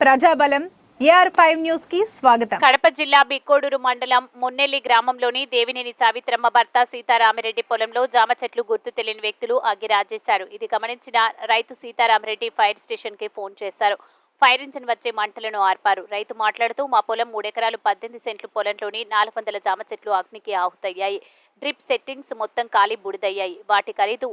ప్రజాబలం AR five న్యూస్కి స్వాగతం. కడప జిల్లా బిక్కోడూరు మండలం మున్నెల్లి గ్రామంలోని దేవినేని సావిత్రమ్మ భర్త సీతారామరెడ్డి పొలంలో జామ చెట్లు గుర్తు తెలియని వ్యక్తులు అగ్గి రాజేశారు ఇది గమనించిన రైతు సీతారామరెడ్డి ఫైర్ స్టేషన్కి ఫోన్ చేశారు. ఫైర్ ఇంజిన్ వచ్చే మంటలను ఆర్పారు. రైతు మాట్లాడుతూ మా పొలం మూడెకరాలు పద్దెనిమిది సెంట్లు పొలంలోని నాలుగు వందల జామ చెట్లు అగ్నికి ఆహుతయ్యాయి. డ్రిప్ సెట్టింగ్స్ మొత్తం ఖాళీ బుడిదయ్యాయి. వాటి ఖరీదు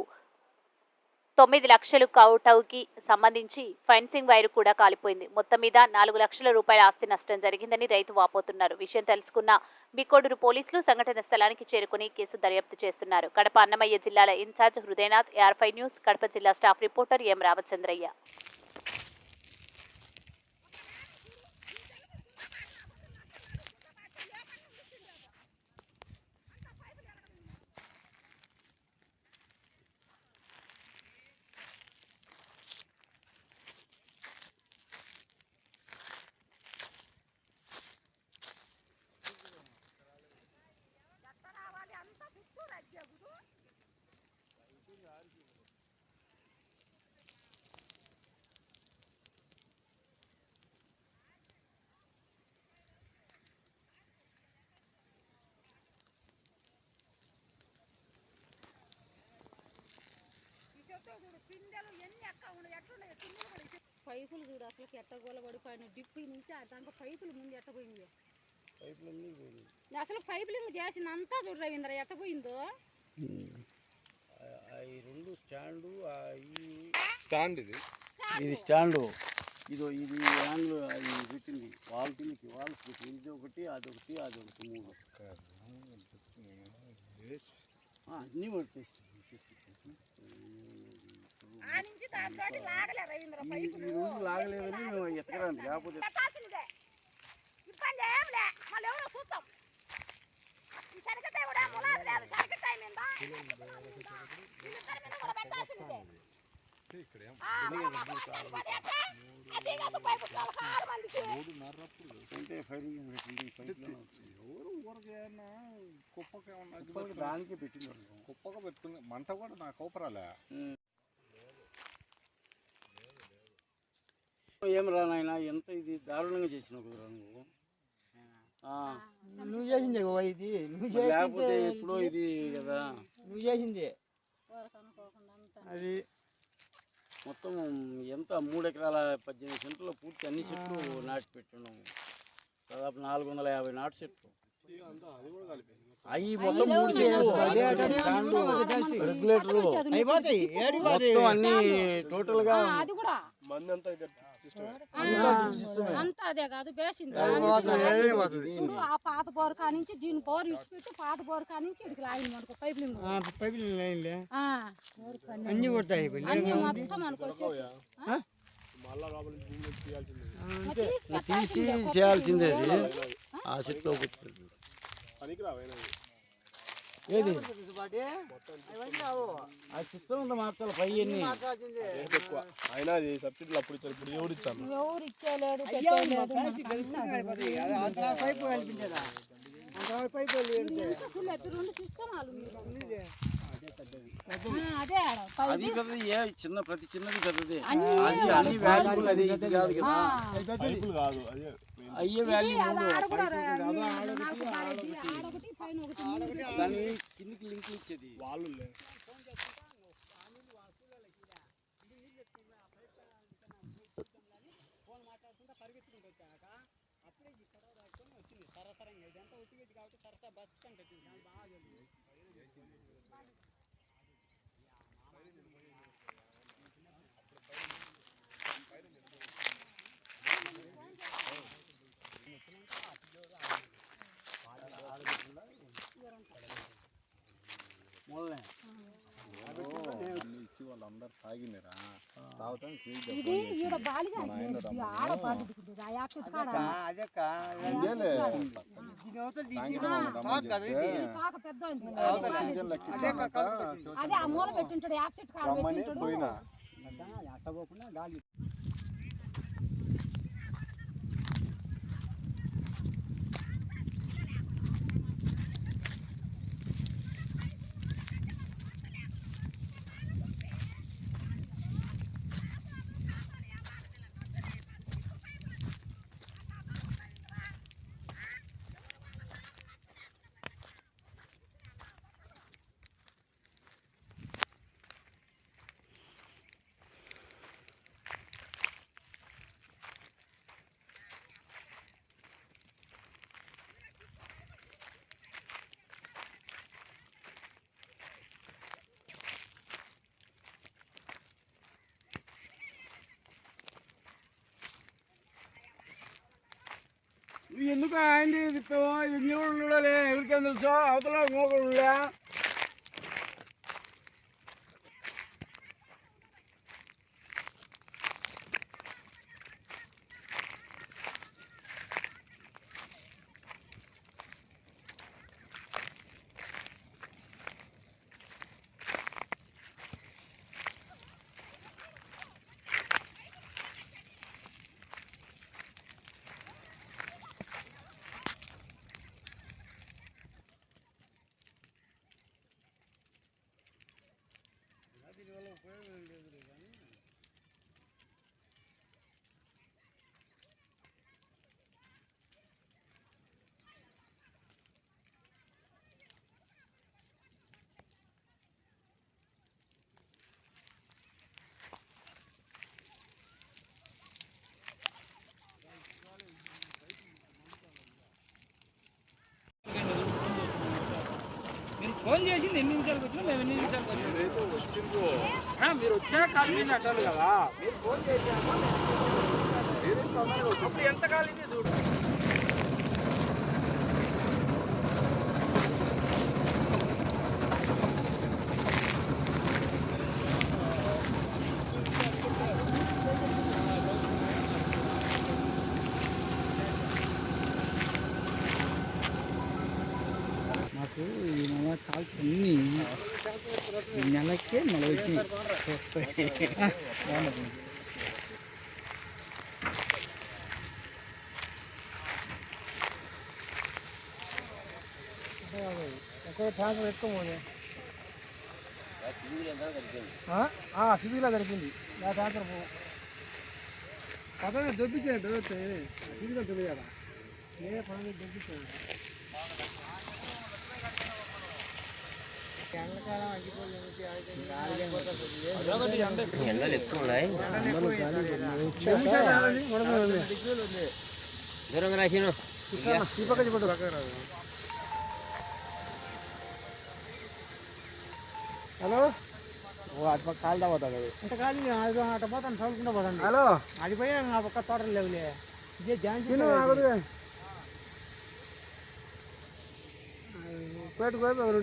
తొమ్మిది లక్షలు కౌటౌకి సంబంధించి ఫెన్సింగ్ వైరు కూడా కాలిపోయింది. మొత్తం మీద నాలుగు లక్షల రూపాయల ఆస్తి నష్టం జరిగిందని రైతు వాపోతున్నారు. విషయం తెలుసుకున్న బికోడూరు పోలీసులు సంఘటన స్థలానికి చేరుకుని కేసు దర్యాప్తు చేస్తున్నారు. కడప అన్నమయ్య జిల్లాల ఇన్ఛార్జ్ హృదయనాథ్ ఏఆర్ఫై న్యూస్ కడప జిల్లా స్టాఫ్ రిపోర్టర్ ఎం రామచంద్రయ్య. అసలు ఎట్టగోల పడిపోయిన డిప్పుల నుంచి ఆ దాంట్లో పైపులు ముందు ఎట్టపోయింది అసలు పైపులింగ్ చేసినంతా చూడు రవీంద్ర ఎట్టపోయిందో ఈ రెండు స్టాండు ఆ ఈ స్టాండ్ ఇది. ఇది స్టాండు. ఇదో ఇది యాంగిల్ అది పెట్టింది కిందకి ఇది ఒకటి అదొకటి అదొకటి మూడు. ఆ, అన్నీ పట్టేసి ఈ పైపులు రోజు లాగలేదని మేము ఎత్తకరాను లేకపోతే కుప్పకి? దానికి పెట్టింది. కుప్పగా పెట్టుకుని మంట కూడా నా కోపరాలే ఏం రా నాయనా ఎంత ఇది దారుణంగా చేసినావు కుదరా నువ్వు? నువ్వు చేసింది ఓ ఇది? నువ్వు లేకపోతే ఎప్పుడో ఇది కదా. నువ్వు చేసింది? అది. మొత్తం ఎంత? మూడు ఎకరాల పద్దెనిమిది సెంట్లు పూర్తి అన్ని చెట్లు నాటి పెట్టున్నాము దాదాపు నాలుగు వందల యాభై నాటు చెట్లు. అవి మొత్తం మూడు చెట్లు. రెగ్యులేటర్. మొత్తం అన్ని టోటల్ అంతా అదే కాదు బేసింది. ఆ పాత బోర్ కా నుంచి దీని బోర్ ఇడిచిపెట్టి పాత బోర్ కా నుంచి ఇడికి లాగిన మనకు పైపులింగ్ ఆ, పైపులు లైన్లే ఆ, అన్ని కొడతాయి అన్ని మొత్తం అంతే. తీసి చేయాల్సిందే అది. ఆ? చెట్లు ఒకటి ఏది. ఆ సిస్టమ్ ఉందా మార్చాలి పై. అయినా అది సబ్సిడీలు అప్పుడు ఇచ్చారు ఇప్పుడు ఎవరు ఇచ్చారు? ఎవరు ఇచ్చేయలేదు. అది పైపు కల్పించేదా పైపు పెద్దది ఏ చిన్న ప్రతి చిన్నది పెద్దది అది అన్ని వాల్యూబుల్ అది కాదు కదా. కాదు అదే అయ్యే వాల్యూ అది మూడు ఆడ కూడా పైపు రా- కాదు, నీ- ఆడొకటి, నాకు బాగా ఆడొకటి. ఇది, ఆడొకటి పైన ఒకటి నీళ్ళు దాని కిందికి లింక్ ఇచ్చేది వాళ్ళు మొదలే ఇచ్చి వాళ్ళందరూ తాగినారా తాగుతాను స్వీట్ ఇది ఈడ బాలిగా ఆడ బాలిది ఆ కాడ? పెద్ద. అదే ఆ మూల పెట్టింటాడు యాక్సిడ్ కాడ రమ్మని పెట్టింటాడు. పోయినా. ఎందుకు ఆయన తిప్పాము ఇది నీళ్ళు చూడాలి? ఎవరికేం తెలుసు? అవతల ఇంకొకరు ఫోన్ చేసింది ఎన్ని నిమిషాలకు వచ్చినా మేము ఎన్ని నిమిషాలకు వచ్చినా. మీరు వచ్చాక కాల్ చేసి అట్టాలి కదా. మీరు ఫోన్ అప్పుడు ఎంత కాలింది చూడు. అన్ని నెలకే నలభై వచ్చినాయి. వస్తాయి ఎక్కువ ట్రాన్స్ఫర్ ఎక్కువ పోనీ దొరికింది. నా ట్రాన్స్ఫర్ పో పదవి దొబ్బించాయి దొరుకుతాయి సిబిలో దొరికారా ఏ పదవి దొబ్బించాడు ఎండలు ఎక్కువ ఉన్నాయి దూరంగా రాసిను హలో? ఓ అటు కాలు అది అంటే కాదు అది అటు పోతాను చదువుకుంటూ పోతాను. హలో? అది పోయి ఆ పక్క తోటలు లేవులే. ఇదే జాన్ କୁଆଡ଼େ କହିବେ ଆମର